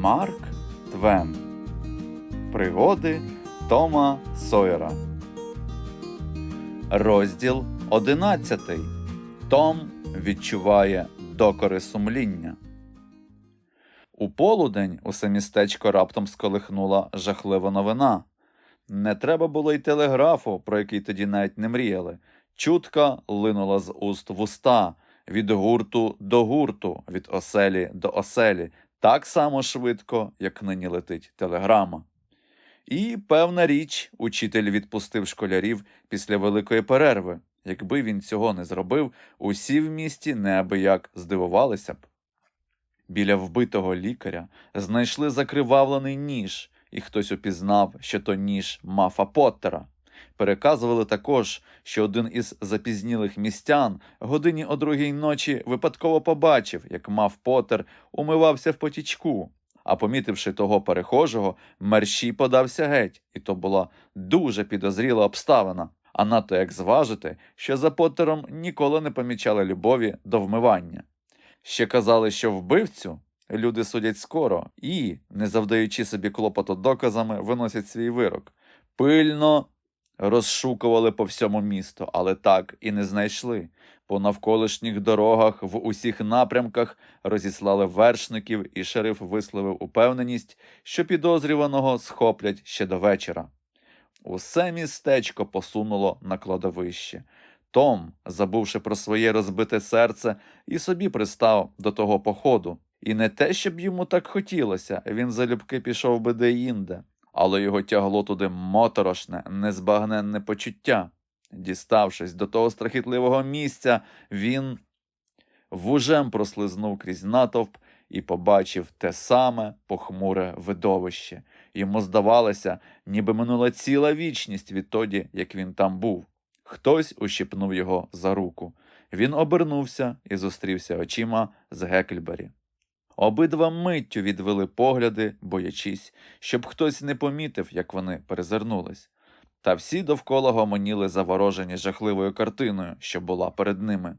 Марк Твен. Пригоди Тома Сойера. Розділ 11. Том відчуває докори сумління. У полудень усе містечко раптом сколихнула жахлива новина. Не треба було й телеграфу, про який тоді навіть не мріяли. Чутка линула з уст в уста, від гурту до гурту, від оселі до оселі, так само швидко, як нині летить телеграма. І, певна річ, учитель відпустив школярів після великої перерви. Якби він цього не зробив, усі в місті неабияк здивувалися б. Біля вбитого лікаря знайшли закривавлений ніж, і хтось упізнав, що то ніж мафа Поттера. Переказували також, що один із запізнілих містян годині о другій ночі випадково побачив, як мав Поттер умивався в потічку, а помітивши того перехожого, мерщій подався геть, і то була дуже підозріла обставина. А надто як зважити, що за Поттером ніколи не помічали любові до вмивання. Ще казали, що вбивцю люди судять скоро і, не завдаючи собі клопоту доказами, виносять свій вирок. Пильно розшукували по всьому місту, але так і не знайшли. По навколишніх дорогах в усіх напрямках розіслали вершників, і шериф висловив упевненість, що підозрюваного схоплять ще до вечора. Усе містечко посунуло на кладовище. Том, забувши про своє розбите серце, і собі пристав до того походу. І не те, щоб йому так хотілося, він залюбки пішов би де-інде, але його тягло туди моторошне, незбагненне почуття. Діставшись до того страхітливого місця, він вужем прослизнув крізь натовп і побачив те саме похмуре видовище. Йому здавалося, ніби минула ціла вічність відтоді, як він там був. Хтось ущипнув його за руку. Він обернувся і зустрівся очима з Гекльбері. Обидва миттю відвели погляди, боячись, щоб хтось не помітив, як вони перезирнулись. Та всі довкола гомоніли заворожені жахливою картиною, що була перед ними.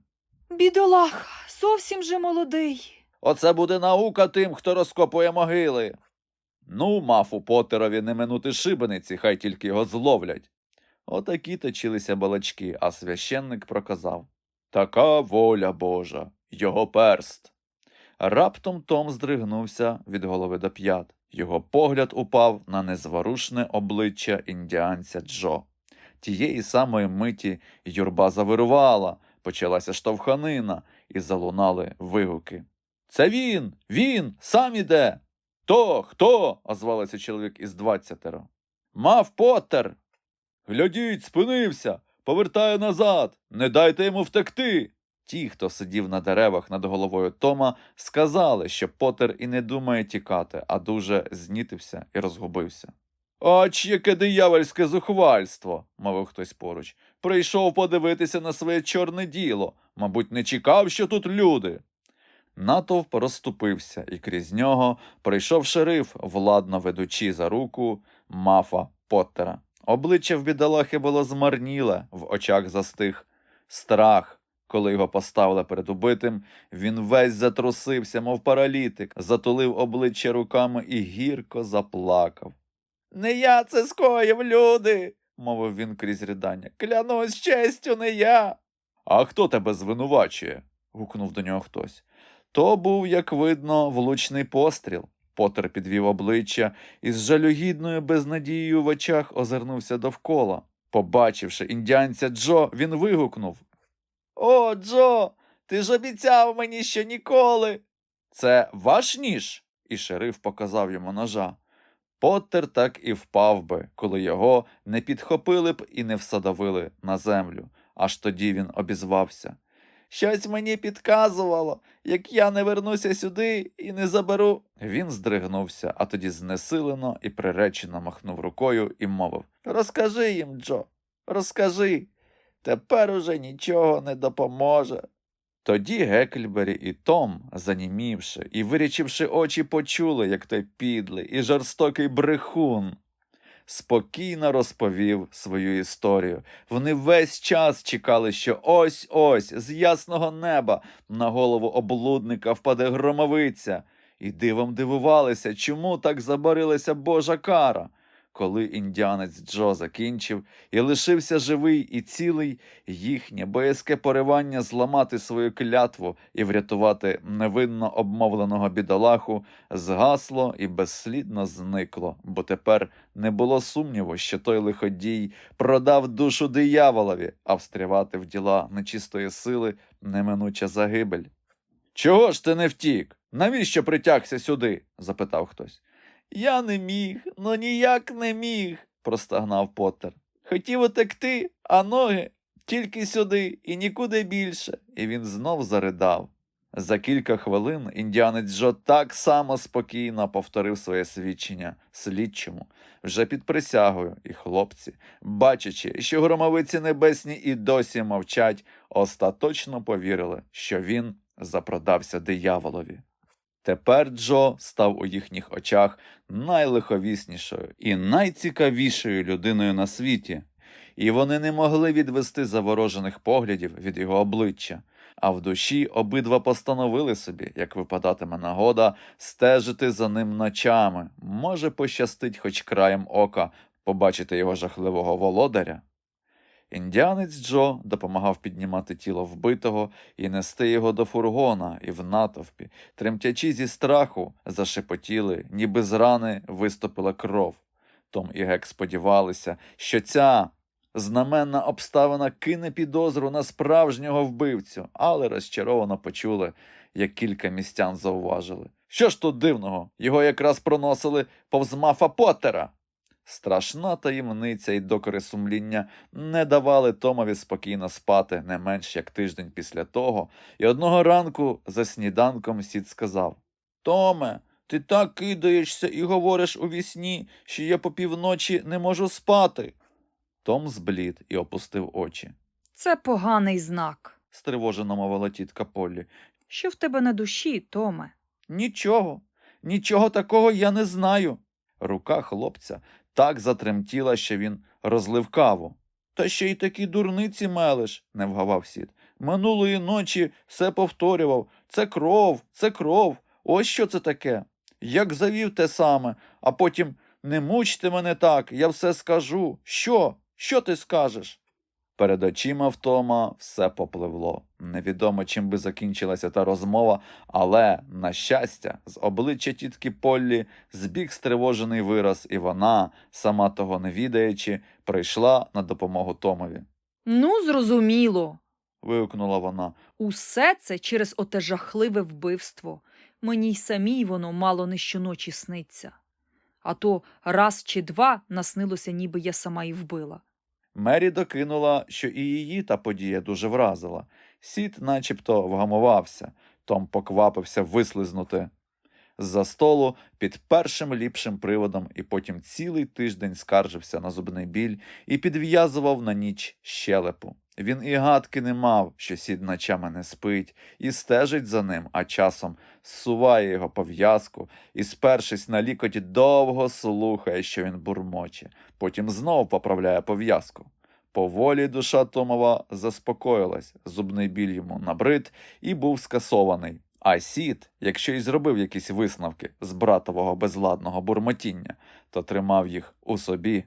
Бідолаха, зовсім же молодий. Оце буде наука тим, хто розкопує могили. Ну, мафу Поттерові не минути шибениці, хай тільки його зловлять. Отакі точилися балачки, а священник проказав Така воля Божа, його перст. Раптом Том здригнувся від голови до п'ят. Його погляд упав на незворушне обличчя індіанця Джо. Тієї самої миті юрба завирувала, почалася штовханина, і залунали вигуки. Це він, він, сам іде. Хто, хто? озвалися чоловік із двадцятеро. Мав Поттер. Глядіть, спинився, повертає назад, не дайте йому втекти. Ті, хто сидів на деревах над головою Тома, сказали, що Поттер і не думає тікати, а дуже знітився і розгубився. Ач, яке диявольське зухвальство, мовив хтось поруч. Прийшов подивитися на своє чорне діло. Мабуть, не чекав, що тут люди. Натовп розступився, і крізь нього прийшов шериф, владно ведучи за руку мафа Поттера. Обличчя в бідолахи було змарніле, в очах застиг страх. Коли його поставили перед убитим, він весь затрусився, мов паралітик, затулив обличчя руками і гірко заплакав. Не я це скоїв, люди, мовив він крізь ридання. Клянусь честю, не я. А хто тебе звинувачує? гукнув до нього хтось. То був, як видно, влучний постріл. Поттер підвів обличчя і з жалюгідною безнадією в очах озирнувся довкола. Побачивши індіанця Джо, він вигукнув О, Джо, ти ж обіцяв мені, що ніколи. Це ваш ніж? І шериф показав йому ножа. Поттер так і впав би, коли його не підхопили б і не всадовили на землю. Аж тоді він обізвався. Щось мені підказувало, як я не вернуся сюди і не заберу. Він здригнувся, а тоді знесилено і приречено махнув рукою і мовив Розкажи їм, Джо, розкажи. Тепер уже нічого не допоможе. Тоді Гекльбері і Том, занімівши і вирічивши очі, почули, як той підлий і жорстокий брехун спокійно розповів свою історію. Вони весь час чекали, що ось ось з ясного неба на голову облудника впаде громовиця, і дивом дивувалися, чому так забарилася Божа кара. Коли індіанець Джо закінчив і лишився живий і цілий, їхнє боязке поривання зламати свою клятву і врятувати невинно обмовленого бідолаху згасло і безслідно зникло, бо тепер не було сумніву, що той лиходій продав душу дияволові, а встрявати в діла нечистої сили неминуча загибель. Чого ж ти не втік? Навіщо притягся сюди? запитав хтось. Я не міг, ну ніяк не міг, простагнав Поттер. Хотів утекти, а ноги тільки сюди і нікуди більше. І він знов заридав. За кілька хвилин індіанець Джо так само спокійно повторив своє свідчення слідчому, вже під присягою, і хлопці, бачачи, що громовиці небесні і досі мовчать, остаточно повірили, що він запродався дияволові. Тепер Джо став у їхніх очах найлиховіснішою і найцікавішою людиною на світі, і вони не могли відвести заворожених поглядів від його обличчя. А в душі обидва постановили собі, як випадатиме нагода, стежити за ним ночами. Може, пощастить хоч краєм ока побачити його жахливого володаря. Індіанець Джо допомагав піднімати тіло вбитого і нести його до фургона, і в натовпі, тремтячи зі страху, зашепотіли, ніби з рани виступила кров. Том і Гек сподівалися, що ця знаменна обставина кине підозру на справжнього вбивцю, але розчаровано почули, як кілька містян зауважили. Що ж тут дивного? Його якраз проносили повз мафа Поттера. Страшна таємниця і докори сумління не давали Томові спокійно спати не менш як тиждень після того, і одного ранку за сніданком сід сказав Томе, ти так кидаєшся і говориш у вісні, що я по півночі не можу спати. Том зблід і опустив очі. Це поганий знак. Стривожено мовила тітка Поллі. Що в тебе на душі, Томе? Нічого, нічого такого я не знаю. Рука хлопця так затремтіла, що він розлив каву. Та ще й такі дурниці мелиш, не вгавав сід. Минулої ночі все повторював це кров, це кров. Ось що це таке. Як завів те саме, а потім не мучте мене так, я все скажу. Що? Що ти скажеш? Перед очима втома все попливло. Невідомо, чим би закінчилася та розмова, але, на щастя, з обличчя тітки Поллі збіг стривожений вираз, і вона, сама того не відаючи, прийшла на допомогу Томові. Ну, зрозуміло. Вигукнула вона. Усе це через оте жахливе вбивство. Мені й самій воно мало не щоночі сниться. А то раз чи два наснилося, ніби я сама і вбила. Мері докинула, що і її та подія дуже вразила. Сід начебто вгамувався, Том поквапився вислизнути з-за столу під першим ліпшим приводом і потім цілий тиждень скаржився на зубний біль і підв'язував на ніч щелепу. Він і гадки не мав, що сід ночами не спить, і стежить за ним, а часом зсуває його пов'язку і, спершись на лікоті, довго слухає, що він бурмоче, потім знов поправляє пов'язку. Поволі душа Томова заспокоїлась, зубний біль йому набрид і був скасований. А сід, якщо й зробив якісь висновки з братового безладного бурмотіння, то тримав їх у собі.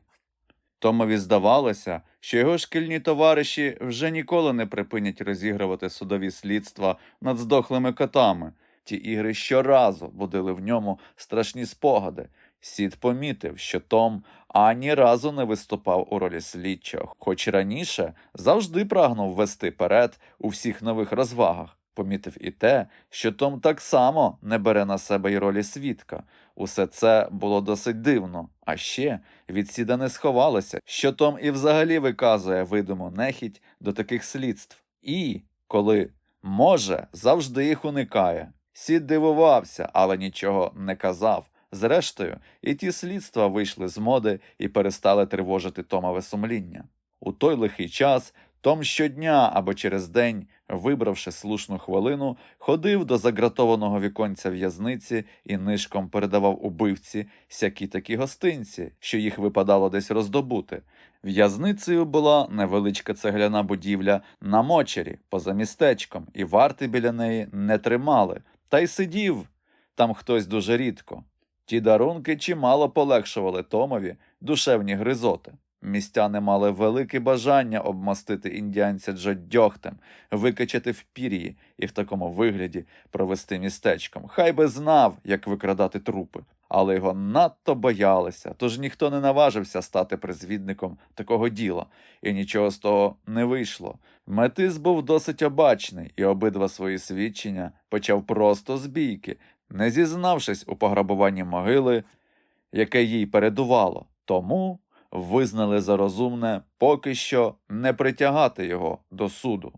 Томові здавалося, що його шкільні товариші вже ніколи не припинять розігрувати судові слідства над здохлими котами. Ті ігри щоразу будили в ньому страшні спогади. Сід помітив, що Том ані разу не виступав у ролі слідчого, хоч раніше завжди прагнув вести перед у всіх нових розвагах. Помітив і те, що Том так само не бере на себе й ролі свідка. Усе це було досить дивно. А ще від сіда не сховалося, що Том і взагалі виказує видиму нехідь до таких слідств. І, коли може, завжди їх уникає. Сід дивувався, але нічого не казав. Зрештою, і ті слідства вийшли з моди і перестали тривожити Томове сумління. У той лихий час Том щодня або через день, вибравши слушну хвилину, ходив до загратованого віконця в'язниці і нишком передавав убивці сякі такі гостинці, що їх випадало десь роздобути. В'язницею була невеличка цегляна будівля на мочері, поза містечком, і варти біля неї не тримали, та й сидів там хтось дуже рідко. Ті дарунки чимало полегшували Томові душевні гризоти. Містяни мали велике бажання обмастити індіанця Джо викачати в пір'ї і в такому вигляді провести містечком. Хай би знав, як викрадати трупи, але його надто боялися, тож ніхто не наважився стати призвідником такого діла, і нічого з того не вийшло. Метис був досить обачний, і обидва свої свідчення почав просто з бійки, не зізнавшись у пограбуванні могили, яке їй передувало. Тому визнали за розумне поки що не притягати його до суду.